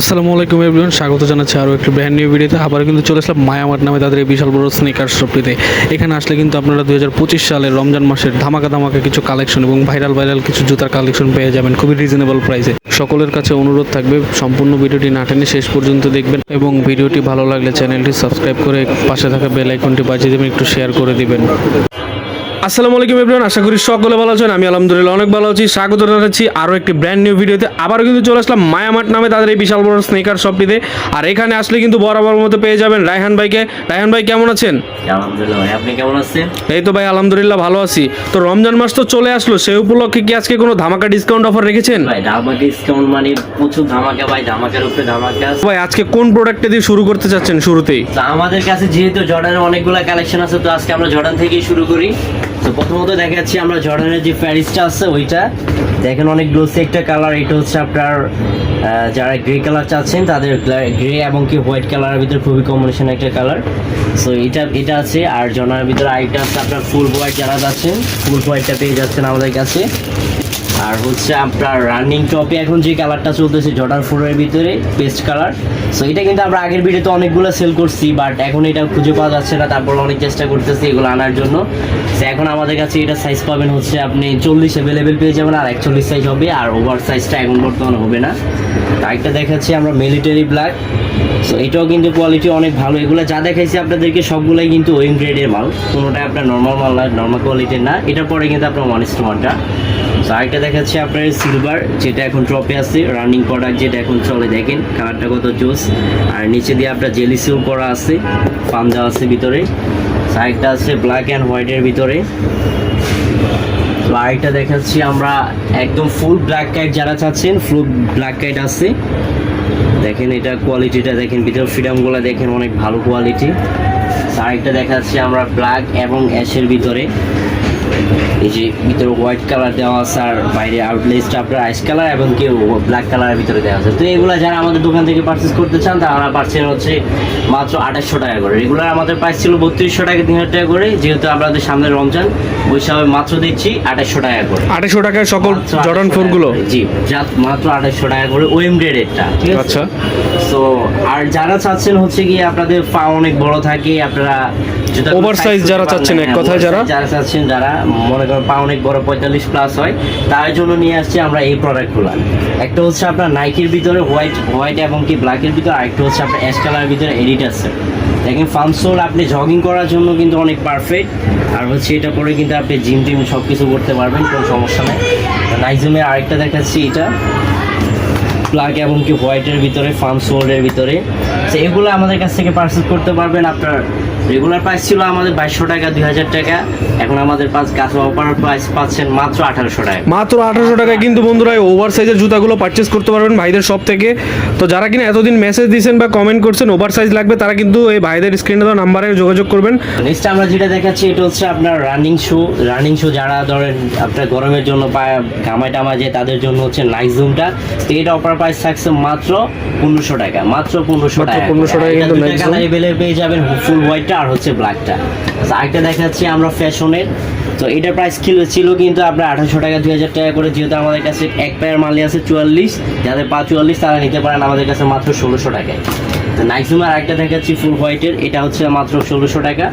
আসসালামু আলাইকুম এভরিওয়ান, স্বাগত জানাচ্ছি আরও একটি ব্র্যান্ড নিউ ভিডিওতে আবার কিন্তু চলে আসলাম মায়ামাট নামে তাদের এই বিশাল বড় স্নিকার শপটিতে এখানে আসলে কিন্তু আপনারা দুই হাজার পঁচিশ সালের রমজান মাসের ধামাকা ধামাকা কিছু কালেকশন এবং ভাইরাল ভাইরাল কিছু জুতার কালেকশন পেয়ে যাবেন খুবই রিজনেবল প্রাইসে সকলের কাছে অনুরোধ থাকবে, সম্পূর্ণ ভিডিওটি না টেনে শেষ পর্যন্ত দেখবেন এবং ভিডিওটি ভালো লাগলে চ্যানেলটি সাবস্ক্রাইব করে পাশে থাকা বেল আইকনটি বাজিয়ে দেবেন, একটু শেয়ার করে দিবেন। আসসালামু আলাইকুম এভরিওয়ান আশা করি সকলে ভালো আছেন আমি আলহামদুলিল্লাহ অনেক ভালো আছি। স্বাগত জানাচ্ছি আরও একটি ব্র্যান্ড নিউ ভিডিওতে আবারও কিন্তু চলে আসলাম মায়ামাট নামে তাদের এই বিশাল বড় স্নেকার শপটিতে আর এখানে আসলে কিন্তু বরাবর মতো পেয়ে যাবেন রায়হান ভাইকে। রায়হান ভাই কেমন আছেন? আলহামদুলিল্লাহ ভাই আপনি কেমন আছেন? এই তো ভাই আলহামদুলিল্লাহ ভালো আছি। তো রমজান মাস তো চলে আসলো সেই উপলক্ষে কি আজকে কোনো ধামাকা ডিসকাউন্ট অফার রেখেছেন? ভাই ধামাকা ডিসকাউন্ট মানে প্রচুর ধামাকা ভাই ধামাকার উপরে ধামাকা ভাই আজকে কোন প্রোডাক্টটা দিয়ে শুরু করতে চাচ্ছেন শুরুতেই? আমাদের কাছে যেহেতু জর্ডানের অনেকগুলো কালেকশন আছে তো আজকে আমরা জর্ডান থেকেই শুরু করি। তো প্রথমত দেখাচ্ছি আমরা জর্ডানের যে প্যারিসটা আছে, ওইটা। দেখেন অনেক গ্লোসি একটা কালার এটা হচ্ছে আপনার যারা গ্রে কালার চাচ্ছেন, তাদের গ্রে এবং কি হোয়াইট কালারের ভিতরে খুবই কম্বিনেশন একটা কালার সো এটা এটা আছে, আর জর্ডানের ভিতরে আরেকটা আছে আপনার ফুল হোয়াইট যারা যাচ্ছেন ফুল হোয়াইটটা পেয়ে যাচ্ছেন আমাদের কাছে। আর হচ্ছে আপনার রানিং টপে এখন যে কালারটা চলতেছে জর্ডান ফোরের ভিতরে পেস্ট কালার সো এটা কিন্তু আমরা আগের ভিডিওতে অনেকগুলো সেল করছি বাট এখন এটা খুঁজে পাওয়া যাচ্ছে না। তারপর অনেক চেষ্টা করতেছি এগুলো আনার জন্য। তো এখন আমাদের কাছে এটা সাইজ পাবেন হচ্ছে আপনি চল্লিশ অ্যাভেলেবেল পেয়ে যাবেন, আর একচল্লিশ সাইজ হবে, আর ওভার সাইজটা এখন বর্তমানে হবে না। আরেকটা দেখাচ্ছি আমরা মিলিটারি ব্ল্যাক সো এটাও কিন্তু কোয়ালিটি অনেক ভালো। এগুলো যা দেখাইছি আপনাদেরকে, সবগুলাই কিন্তু ওয়েম গ্রেডের মাল। কোনোটাই আপনার নর্মাল মাল না নর্মাল কোয়ালিটির না। এটার পরে কিন্তু আপনার ওয়ান স্টোমারটা আরেকটা দেখাচ্ছি আপনার সিলভার যেটা এখন টপে আছে রানিং প্রোডাক্ট যেটা এখন চলে, দেখেন কালারটা কত জোস। আর নিচে দিয়ে আপনার জেলি সিল করা আছে পাম দেওয়া আছে ভিতরে। আরেকটা আছে ব্ল্যাক অ্যান্ড হোয়াইটের ভিতরে। আরেকটা দেখাচ্ছি আমরা একদম ফুল ব্ল্যাক কাইট যারা চাচ্ছেন ফুল ব্ল্যাক কাইট আছে। দেখেন এটা কোয়ালিটিটা দেখেন ভিতরে ফ্রিডামগুলো দেখেন অনেক ভালো কোয়ালিটি আরেকটা দেখাচ্ছি আমরা ব্ল্যাক এবং অ্যাশের ভিতরে। এই যে ভিতরে হোয়াইট কালার দেওয়া আছে আর বাইরে আউটলেসটা আপনার আইস কালার এবং কেউ ব্ল্যাক কালারের ভিতরে দেওয়া আছে। তো এগুলো যারা আমাদের দোকান থেকে পারচেস করতে চান তারা পাচ্ছেন হচ্ছে মাত্র আঠাশশো টাকা করে। রেগুলার আমাদের প্রাইস ছিল বত্রিশশো টাকা তিন হাজার টাকা করে। যেহেতু আমাদের সামনে রমজান ওই সময় মাত্র দিচ্ছি আঠাশশো টাকা করে। আঠাশশো টাকায় সকল জর্ডান 2800 ফোরগুলো টাকা। জি যা- মাত্র আঠাশশো টাকা করে ওএম গ্রেডেরটা ঠিক আছে? আচ্ছা। তো আর যারা চাচ্ছেন হচ্ছে কি আপনাদের পা অনেক বড় থাকে আপনারা size করতে যারা চাচ্ছেন, এক হ্যাঁ, কথায় যারা? যারা চাচ্ছেন যারা মনে করেন পা অনেক বড়, পঁয়তাল্লিশ প্লাস হয়। তার জন্য নিয়ে আসছি আমরা এই প্রোডাক্টগুলো একটা হচ্ছে আপনার নাইকির ভিতরে হোয়াইট হোয়াইট এবং কি ব্ল্যাকের ভিতরে, আরেকটা হচ্ছে আপনার অ্যাশ কালারের ভিতরে এডিট আছে দেখেন ফার্ম সোল আপনি জগিং করার জন্য কিন্তু অনেক পারফেক্ট আর হচ্ছে এটা পরে কিন্তু আপনি জিম টিম সব কিছু করতে পারবেন, কোনো সমস্যা নেই। নাইজুমের আরেকটা দেখাচ্ছি এটা। প্লাগ এবং কি হোয়াইটের ভিতরে ফার্ম সোল্ডের ভিতরে। তো এগুলো আমাদের কাছ থেকে পারচেস করতে পারবেন। আপনার রেগুলার প্রাইস ছিল আমাদের বাইশশো টাকা দুই হাজার টাকা। এখন আমাদের পাঁচ গাছ অফার প্রাইস পাচ্ছেন মাত্র আঠারোশো টাকা। মাত্র আঠারোশো টাকায় কিন্তু বন্ধুরা ওভার সাইজের জুতাগুলো পারচেস করতে পারবেন ভাইদের সব থেকে। তো যারা কিনা এতদিন মেসেজ দিয়েছেন বা কমেন্ট করছেন ওভার সাইজ লাগবে তারা কিন্তু এই ভাইদের স্ক্রিনে দেওয়া নাম্বারে যোগাযোগ করবেন। নেক্সট আমরা যেটা দেখাচ্ছি এটা হচ্ছে আপনার রানিং শু রানিং শু যারা ধরেন আপনার গরমের জন্য পায়ে কামাই টামা যে তাদের জন্য হচ্ছে নাইক জুমটা তো এটা অপার প্রাইস থাকছে মাত্র পনেরোশো টাকা মাত্র পনেরোশো টাকা। 1500 টাকা কিন্তু Nike Zoom। পেয়ে যাবেন ফুল হোয়াইটটা আর হচ্ছে ব্ল্যাকটা আরেকটা দেখাচ্ছি আমরা ফ্যাশনের তো এটার প্রাইস ছিল ছিল কিন্তু আপনার আঠারোশো টাকা দুই হাজার টাকা করে যেহেতু আমাদের কাছে এক পায়ের মালি আছে চুয়াল্লিশ যাদের পা চুয়াল্লিশ তারা নিতে পারেন আমাদের কাছে মাত্র ষোলোশো টাকায়। তো নাইসুমার আরেকটা দেখাচ্ছি ফুল হোয়াইটের এটা হচ্ছে মাত্র ষোলোশো টাকা।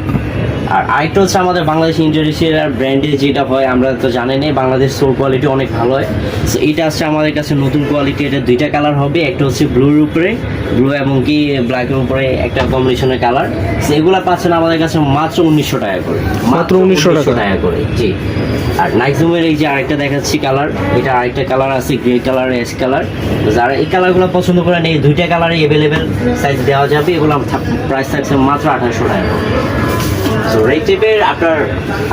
আর আরেকটা হচ্ছে আমাদের বাংলাদেশ ইন্টারন্যাশনাল ব্র্যান্ডে যেটা হয় আমরা তো জানেনই বাংলাদেশ সোল কোয়ালিটি অনেক ভালো হয়। সো এটা আসছে আমাদের কাছে নতুন কোয়ালিটি এটা দুইটা কালার হবে একটা হচ্ছে ব্লুর উপরে ব্লু এবং কি ব্ল্যাকের উপরে একটা কম্বিনেশনের কালার সো এগুলো পাচ্ছেন আমাদের কাছে মাত্র উনিশশো টাকা করে। মাত্র 1900 টাকা। করে জি। আর নাইজুমের এই যে আরেকটা দেখাচ্ছি কালার এটা আরেকটা কালার আছে গ্রে কালার এস কালার যারা এই কালারগুলো পছন্দ করেন এই দুইটা কালারে অ্যাভেলেবেল সাইজ দেওয়া যাবে এগুলো প্রাইস থাকছে মাত্র আঠারোশো টাকা তো রেড টেপের আপনার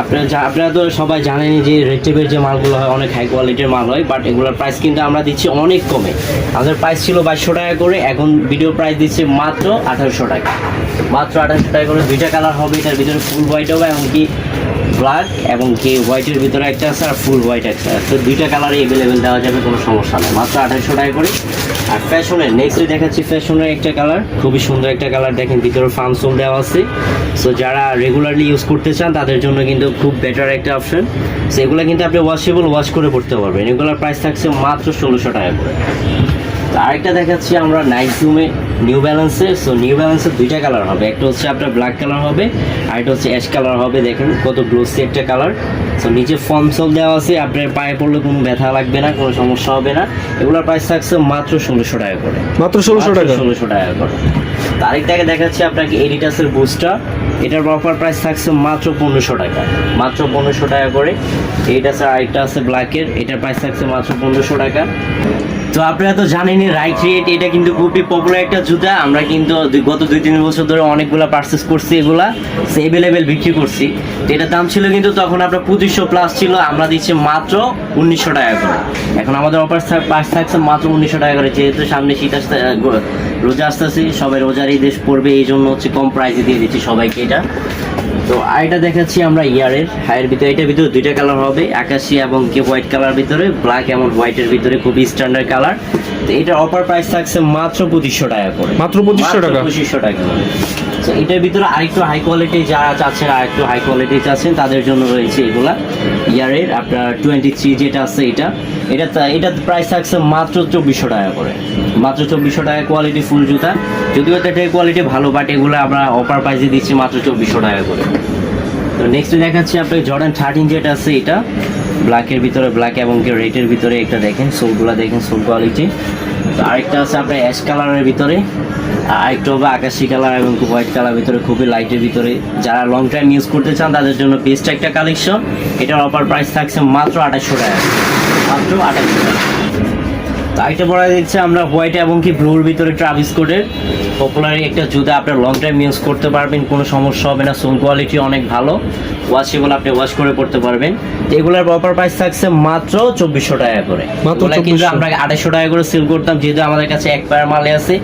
আপনার আপনারা তো সবাই জানেনই যে রেড টেপের যে মালগুলো হয়, অনেক হাই কোয়ালিটির মাল হয় বাট এগুলোর প্রাইস কিন্তু আমরা দিচ্ছি অনেক কমে। আমাদের প্রাইস ছিল বাইশশো টাকা করে, এখন ভিডিও প্রাইস দিচ্ছে মাত্র আঠারোশো টাকা। মাত্র আঠারোশো টাকা করে, দুইটা কালার হবে, এটার ভিতরে ফুল হোয়াইট হবে, এমনকি ব্ল্যাক এবং কি হোয়াইটের ভিতরে একটা আছে আর ফুল হোয়াইট একটা আছে। তো দুইটা কালারই অ্যাভেলেবেল দেওয়া যাবে, কোনো সমস্যা নেই। মাত্র আঠারোশো টাকা করে। আর ফ্যাশনের নেক্সট দেখাচ্ছি ফ্যাশনের একটা কালার খুবই সুন্দর একটা কালার দেখেন ভিতরে ফার্ম সোল দেওয়া আছে। সো যারা রেগুলারলি ইউজ করতে চান, তাদের জন্য কিন্তু খুব বেটার একটা অপশন সো এগুলো কিন্তু আপনি ওয়াশেবল ওয়াশ করে পড়তে পারবেন। এগুলোর প্রাইস থাকছে মাত্র ষোলোশো টাকা করে। আরেকটা দেখাচ্ছি আমরা নাইট জুমে নিউ ব্যালেন্সে সো নিউ ব্যালেন্সের দুইটা কালার হবে। একটা হচ্ছে আপনার ব্ল্যাক কালার হবে আর একটা হচ্ছে অ্যাশ কালার হবে। দেখেন কত গ্লোসি একটা কালার সো নিচে ফর্ম সোল দেওয়া আছে। আপনার পায়ে পড়লে কোনো ব্যথা লাগবে না কোনো সমস্যা হবে না। এগুলোর প্রাইস থাকছে মাত্র ষোলোশো টাকা করে। মাত্র ষোলোশো টাকা? ষোলোশো টাকা করে। তো আরেকটাকে দেখাচ্ছি আপনাকে এডিটাসের বুস্টার এটার অফার প্রাইস থাকছে মাত্র পনেরোশো টাকা। মাত্র পনেরোশো টাকা করে। এডিটাসের আরেকটা আছে ব্ল্যাকের এটার প্রাইস থাকছে মাত্র পনেরোশো টাকা। তো আপনারা তো জানেনই রাইট রেট এটা কিন্তু খুবই পপুলার একটা জুতা। আমরা কিন্তু গত দুই, তিন বছর ধরে অনেকগুলা পার্চেস করছি এগুলা অ্যাভেলেবেল বিক্রি করছি। তো এটার দাম ছিল কিন্তু তখন আপনার পঁচিশশো প্লাস ছিল, আমরা দিচ্ছি মাত্র উনিশশো টাকা করে। এখন আমাদের অফার পাস থাকছে মাত্র উনিশশো টাকা করে, যেহেতু সামনে শীত আসতে রোজা আসতেছে, সবাই রোজার এই দেশ পড়বে এই জন্য হচ্ছে কম প্রাইসে দিয়ে দিচ্ছি সবাইকে এটা। তো এটা দেখাচ্ছি আমরা ইয়ারের হায়ের ভিতরে এটার ভিতরে দুইটা কালার হবে আকাশি এবং কি হোয়াইট কালার ভিতরে ব্ল্যাক এবং হোয়াইটের ভিতরে খুবই স্ট্যান্ডার্ড কালার তো এটার অফার প্রাইস থাকছে মাত্র পঁচিশশো টাকা করে। মাত্র 2500 টাকা? পঁচিশশো টাকা করে। এটার ভিতরে আরেকটু হাই কোয়ালিটি যারা চাচ্ছেন, আরেকটু হাই কোয়ালিটি চাচ্ছেন, তাদের জন্য রয়েছে এগুলা। ইয়ারের আপনার টোয়েন্টি থ্রি যেটা আছে এটা। এটা এটার প্রাইস থাকছে মাত্র চব্বিশশো টাকা করে। মাত্র চব্বিশশো টাকা কোয়ালিটি ফুল জুতা। যদিও এটার কোয়ালিটি ভালো বাট এগুলো আমরা অফার প্রাইসে দিচ্ছি মাত্র চব্বিশশো টাকা করে। তো নেক্সট দেখাচ্ছি আপনাকে জর্ডান থার্টিন যেটা আছে এটা। ব্ল্যাকের ভিতরে ব্ল্যাক এবং রেডের ভিতরে একটা দেখেন সোলগুলো দেখেন সোল কোয়ালিটি আরেকটা আছে আপনার অ্যাশ কালারের ভিতরে আরেকটা হবে আকাশি কালার এবং হোয়াইট কালার ভিতরে, খুবই লাইটের ভিতরে। যারা লং টাইম ইউজ করতে চান, তাদের জন্য বেস্ট একটা কালেকশন এটার অফার প্রাইস থাকছে মাত্র আঠাশশো টাকা। মাত্র আঠাশশো টাকা। তো আরেকটা বলা দিচ্ছে আমরা হোয়াইট এবং কি ব্লুর ভিতরে ট্রাভিস কোডের পপুলার একটা জুতা আপনার লং টাইম ইউজ করতে পারবেন কোনো সমস্যা হবে না সোল কোয়ালিটি অনেক ভালো। ওয়াশেবল আপনি ওয়াশ করে পড়তে পারবেন। তো এগুলোর প্রপার প্রাইস থাকছে মাত্র চব্বিশশো টাকা করে। কিন্তু আমরা আড়াইশো টাকা করে সেল করতাম যেহেতু আমাদের কাছে এক পায়ের মালে আছে।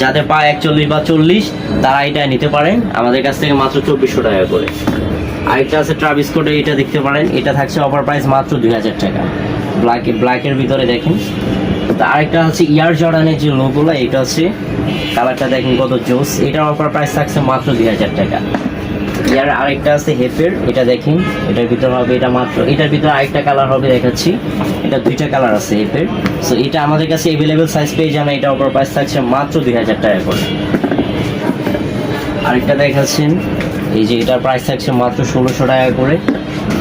যাদের পা একচল্লিশ বা চল্লিশ তারা এটা নিতে পারেন। আমাদের কাছ থেকে মাত্র চব্বিশশো টাকা করে। আরেকটা আছে ট্রাভিস কোডে এটা দেখতে পারেন। এটা থাকছে অফার প্রাইস মাত্র দুই হাজার টাকা। ব্ল্যাক ব্ল্যাকের ভিতরে দেখেন। তো আরেকটা হচ্ছে ইয়ার জর্ডানের যে লোগুলো এটা হচ্ছে কালারটা দেখেন কত জোস। এটার অফার প্রাইস থাকছে মাত্র দুই হাজার টাকা। ইয়ার আরেকটা আছে হেপের এটা দেখেন, এটার ভিতর হবে এটা মাত্র, এটার ভিতরে আরেকটা কালার হবে দেখাচ্ছি। এটা দুইটা কালার আছে হেপের সো এটা আমাদের কাছে অ্যাভেলেবেল সাইজ পেয়ে যান এটা অফার প্রাইস থাকছে মাত্র দুই হাজার টাকা করে। আরেকটা দেখাচ্ছেন, এই যে এটার প্রাইস থাকছে মাত্র ষোলোশো টাকা করে।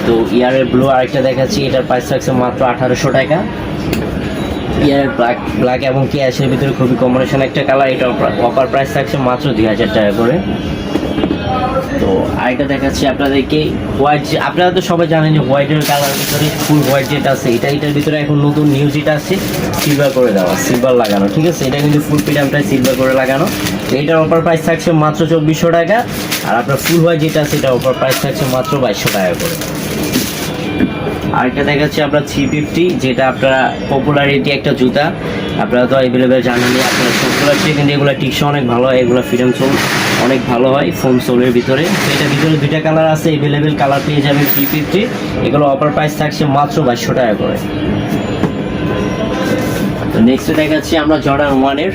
তো ইয়ারের ব্লু আরেকটা দেখাচ্ছি, এটার প্রাইস থাকছে মাত্র আঠারোশো টাকা। ইয়ারের ব্ল্যাক ব্ল্যাক এবং কি অ্যাশের ভিতরে খুবই কম্বিনেশন একটা কালার এটা অফার প্রাইস থাকছে মাত্র দুই হাজার টাকা করে। তো আরেকটা দেখাচ্ছি আপনাদেরকে। হোয়াইট আপনারা তো সবাই জানেন যে হোয়াইটের কালার ভিতরে ফুল হোয়াইট যেটা আছে, এটা এটার ভিতরে এখন নতুন নিউ যেটা আছে সিলভার করে দেওয়া সিলভার লাগানো, ঠিক আছে? এটা কিন্তু ফুল পিডামটা সিলভার করে লাগানো। তো এটার অফার প্রাইস থাকছে মাত্র চব্বিশশো টাকা। আর আপনার ফুল হোয়াইট যেটা আছে এটা অফার প্রাইস থাকছে মাত্র বাইশশো টাকা করে। আরেকটা দেখাচ্ছি আপনার থ্রি ফিফটি যেটা আপনার পপুলারিটি একটা জুতা। আপনারা তো অ্যাভেলেবেল জানেনই, আপনার পপুলার চেয়ে কিন্তু এগুলো টিকসা অনেক ভালো হয় এগুলো ফ্রিডম সোল অনেক ভালো হয় ফোম সোলের ভিতরে। তো এটার ভিতরে দুইটা কালার আছে অ্যাভেলেবেল কালার পেয়ে যাবেন থ্রি ফিফটি এগুলো অফার প্রাইস থাকছে মাত্র বাইশশো টাকা করে। তো নেক্সটে দেখাচ্ছি আমরা জর্ডান ওয়ানের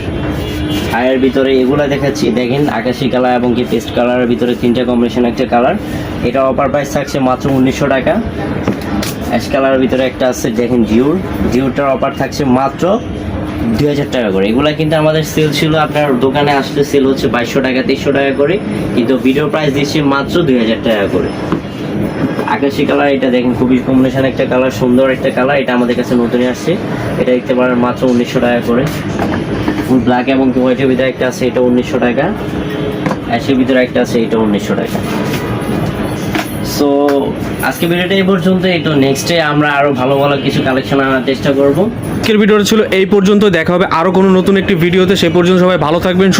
হায়ের ভিতরে, এগুলো দেখাচ্ছি। দেখেন, আকাশি কালার এবং কি পেস্ট কালারের ভিতরে তিনটা কম্বিনেশন একটা কালার এটা অফার প্রাইস থাকছে মাত্র উনিশশো টাকা। অ্যাশ কালারের ভিতরে একটা আছে, দেখেন জিওর জিওরটার অফার থাকছে মাত্র দুই হাজার টাকা করে। এগুলা কিন্তু আমাদের সেল ছিল, আপনার দোকানে আসলে সেল হচ্ছে বাইশশো টাকা, তেইশশো টাকা করে। কিন্তু ভিডিও প্রাইস দিচ্ছে মাত্র দুই হাজার টাকা করে। আকাশি কালার এটা দেখেন খুবই কম্বিনেশন একটা কালার সুন্দর একটা কালার এটা আমাদের কাছে নতুনই আসছে। এটা দেখতে পারেন মাত্র উনিশশো টাকা করে। ব্ল্যাক এবং হোয়াইটের ভিতরে একটা আছে, এটা উনিশশো টাকা। অ্যাশের ভিতরে একটা আছে, এটা উনিশশো টাকা। আজকে ভিডিওটা এই পর্যন্ত তো নেক্সটে আমরা আরও ভালো ভালো কিছু কালেকশন আনার চেষ্টা করব। আজকের ভিডিওটা ছিল এই পর্যন্ত দেখা হবে আরও কোনো নতুন একটি ভিডিওতে। সে পর্যন্ত সবাই ভালো থাকবেন